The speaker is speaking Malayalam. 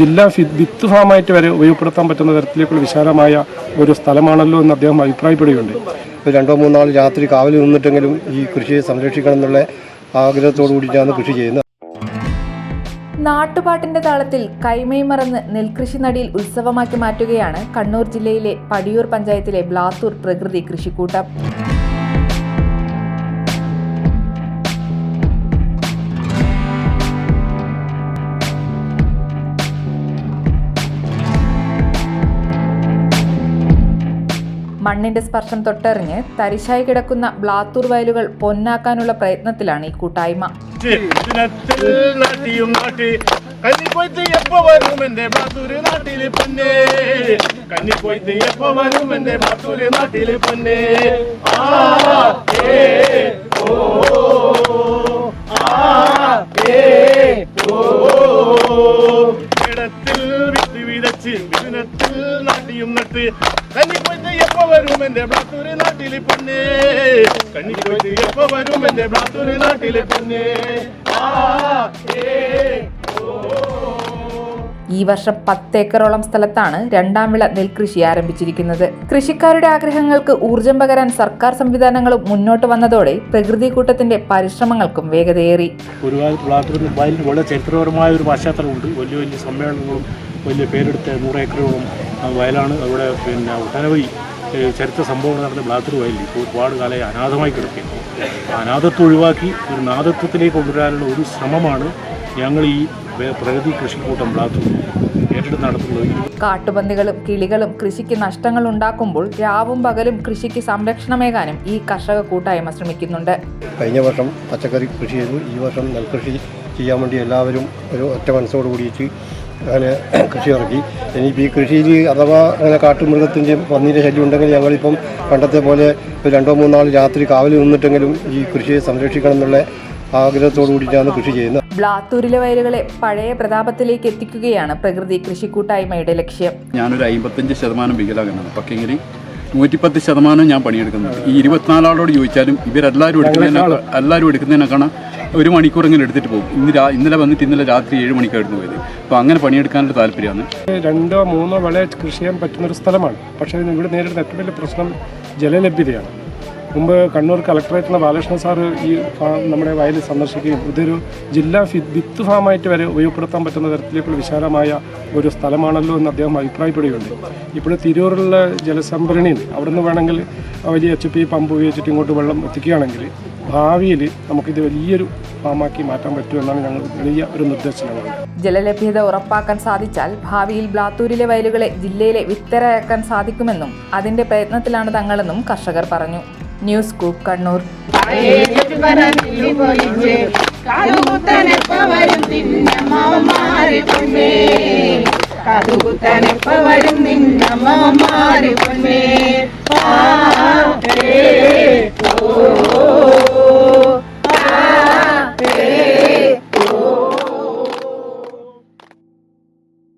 ജില്ലാ വിത്ത് ഫാമായിട്ട് വരെ ഉപയോഗപ്പെടുത്താൻ പറ്റുന്ന തരത്തിലേക്കുള്ള വിശാലമായ ഒരു സ്ഥലമാണല്ലോ എന്ന് അദ്ദേഹം അഭിപ്രായപ്പെടുകയുണ്ട് ഇപ്പോൾ രണ്ടോ മൂന്നാൾ രാത്രി കാവൽ നിന്നിട്ടെങ്കിലും ഈ കൃഷിയെ സംരക്ഷിക്കണം എന്നുള്ള ആഗ്രഹത്തോടു കൂടിയിട്ടാണ് കൃഷി ചെയ്യുന്നത്. നാട്ടുപാട്ടിന്റെ താളത്തിൽ കൈമൈ മറന്ന് നെൽകൃഷി നടിയിൽ ഉത്സവമാക്കി മാറ്റുകയാണ് കണ്ണൂർ ജില്ലയിലെ പടിയൂർ പഞ്ചായത്തിലെ ബ്ലാത്തൂർ പ്രകൃതി കൃഷിക്കൂട്ടം. മണ്ണിന്റെ സ്പർശം തൊട്ടറിഞ്ഞ് തരിശായി കിടക്കുന്ന ബ്ലാത്തൂർ വയലുകൾ പൊന്നാക്കാനുള്ള പ്രയത്നത്തിലാണ് ഈ കൂട്ടായ്മ. പൊന്നേ ആ ഓ ആ ഇടത്തിൽ വിത്ത് വിതച്ച് ദിനത്തിൽ നാട്ടിയും നട്ട് എപ്പോ വരും എന്റെ മാത്തൂര് നാട്ടിലെ പൊന്നേ? കന്നിക്കൊയ്ത്ത് എപ്പോ വരും എന്റെ മാത്തൂര് നാട്ടിലെ പൊന്നേ? ആ ഏ ഈ വർഷം പത്തേക്കറോളം സ്ഥലത്താണ് രണ്ടാം വിള നെൽകൃഷി ആരംഭിച്ചിരിക്കുന്നത്. കൃഷിക്കാരുടെ ആഗ്രഹങ്ങൾക്ക് ഊർജം പകരാൻ സർക്കാർ സംവിധാനങ്ങളും മുന്നോട്ട് വന്നതോടെ പ്രകൃതി കൂട്ടത്തിന്റെ പരിശ്രമങ്ങൾക്കും വേഗതയേറി. ഒരുപാട് വളരെ ചരിത്രപരമായ ഒരു പശ്ചാത്തലമുണ്ട്. വലിയ വലിയ സമ്മേളനങ്ങളും വലിയ പേരെടുത്ത നൂറ് ഏക്കറോളം വയലാണ് അവിടെ പിന്നെ ഒട്ടനവധി ചരിത്ര സംഭവങ്ങൾ നടന്ന ബ്ലാത്തൂർ വയലിൽ ഇപ്പോൾ ഒരുപാട് കാലമായി അനാഥമായി കിടക്കുകയാണ് ആ അനാഥത്വം ഒഴിവാക്കി ഒരു നാഥത്വത്തിലേക്ക് കൊണ്ടുവരാനുള്ള ഒരു ശ്രമമാണ് ഞങ്ങൾ ഈ പ്രകൃതി കൃഷിക്കൂട്ടം ബ്ലാത്തൂർ ഏറ്റെടുത്ത് നടത്തുന്നത്. കാട്ടുപന്നികളും കിളികളും കൃഷിക്ക് നഷ്ടങ്ങൾ ഉണ്ടാക്കുമ്പോൾ രാവും പകലും കൃഷിക്ക് സംരക്ഷണമേകാനും ഈ കർഷക കൂട്ടായ്മ ശ്രമിക്കുന്നുണ്ട്. കഴിഞ്ഞ വർഷം പച്ചക്കറി കൃഷി ചെയ്തു. ഈ വർഷം നെൽകൃഷി ചെയ്യാൻ വേണ്ടി എല്ലാവരും ഒരു ഒറ്റ മനസ്സോട് കൂടിയിട്ട് അങ്ങനെ കൃഷി ഇറക്കി. ഇനിയിപ്പോൾ ഈ കൃഷിയിൽ അഥവാ അങ്ങനെ കാട്ടുമൃഗത്തിന്റെയും പന്നീന്റെ ശല്യം ഉണ്ടെങ്കിൽ ഞങ്ങളിപ്പം പണ്ടത്തെ പോലെ ഇപ്പോൾ രണ്ടോ മൂന്നാൾ രാത്രി കാവൽ നിന്നിട്ടെങ്കിലും ഈ കൃഷിയെ സംരക്ഷിക്കണം എന്നുള്ള ആഗ്രഹത്തോടു കൂടിയിട്ടാണ് കൃഷി ചെയ്യുന്നത്. ബ്ലാത്തൂരിലെ വയലുകളെ പഴയ പ്രതാപത്തിലേക്ക് എത്തിക്കുകയാണ് പ്രകൃതി കൃഷിക്കൂട്ടായ്മയുടെ ലക്ഷ്യം. ഞാനൊരു അമ്പത്തഞ്ച് ശതമാനം വികലാംഗനാണ് പക്ഷേങ്കിൽ നൂറ്റിപ്പത്ത് ശതമാനം ഞാൻ പണിയെടുക്കുന്നത് ഈ ഇരുപത്തിനാലാളോട് ചോദിച്ചാലും ഇവരെല്ലാവരും എടുക്കുന്നതിനെ എല്ലാവരും എടുക്കുന്നതിനേക്കാണ് ഒരു മണിക്കൂറെങ്കിലും എടുത്തിട്ട് പോകും. ഇന്ന് രാ ഇന്നലെ വന്നിട്ട് ഇന്നലെ രാത്രി ഏഴ് മണിക്കായിരുന്നു പോയത്. അപ്പോൾ അങ്ങനെ പണിയെടുക്കാനുള്ള താല്പര്യമാണ്. രണ്ടോ മൂന്നോ വിള കൃഷി ചെയ്യാൻ പറ്റുന്ന ഒരു സ്ഥലമാണ്. പക്ഷേ ഇവിടെ നേരിടുന്ന ഏറ്റവും വലിയ പ്രശ്നം ജലലഭ്യതയാണ്. മുമ്പ് കണ്ണൂർ കളക്ടറേറ്റിലെ ബാലകൃഷ്ണൻ സാറ് ഈ ഫാം നമ്മുടെ വയൽ സന്ദർശിക്കുകയും ഇതൊരു ജില്ലാ വിത്ത് ഫാമായിട്ട് വരെ ഉപയോഗപ്പെടുത്താൻ പറ്റുന്ന തരത്തിലേക്കുള്ള വിശാലമായ ഒരു സ്ഥലമാണല്ലോ എന്ന് അദ്ദേഹം അഭിപ്രായപ്പെടുകയുണ്ട് ഇപ്പോൾ തിരൂരിലുള്ള ജലസംഭരണിയിൽ അവിടെ നിന്ന് വേണമെങ്കിൽ വലിയ എച്ച് പി പമ്പ് ഉപയോഗിച്ചിട്ട് ഇങ്ങോട്ട് വെള്ളം എത്തിക്കുകയാണെങ്കിൽ ഭാവിയിൽ നമുക്കിത് വലിയൊരു ഫാമാക്കി മാറ്റാൻ പറ്റുമെന്നാണ് ഞങ്ങൾ വലിയ ഒരു നിർദ്ദേശം ജലലഭ്യത ഉറപ്പാക്കാൻ സാധിച്ചാൽ ഭാവിയിൽ ബ്ലാത്തൂരിലെ വയലുകളെ ജില്ലയിലെ വിത്തരയാക്കാൻ സാധിക്കുമെന്നും അതിന്റെ പ്രയത്നത്തിലാണ് തങ്ങളെന്നും കർഷകർ പറഞ്ഞു. News group Kannur. കടുകുത്തനെപ്പ വരും തിന്നമ്മമാരെ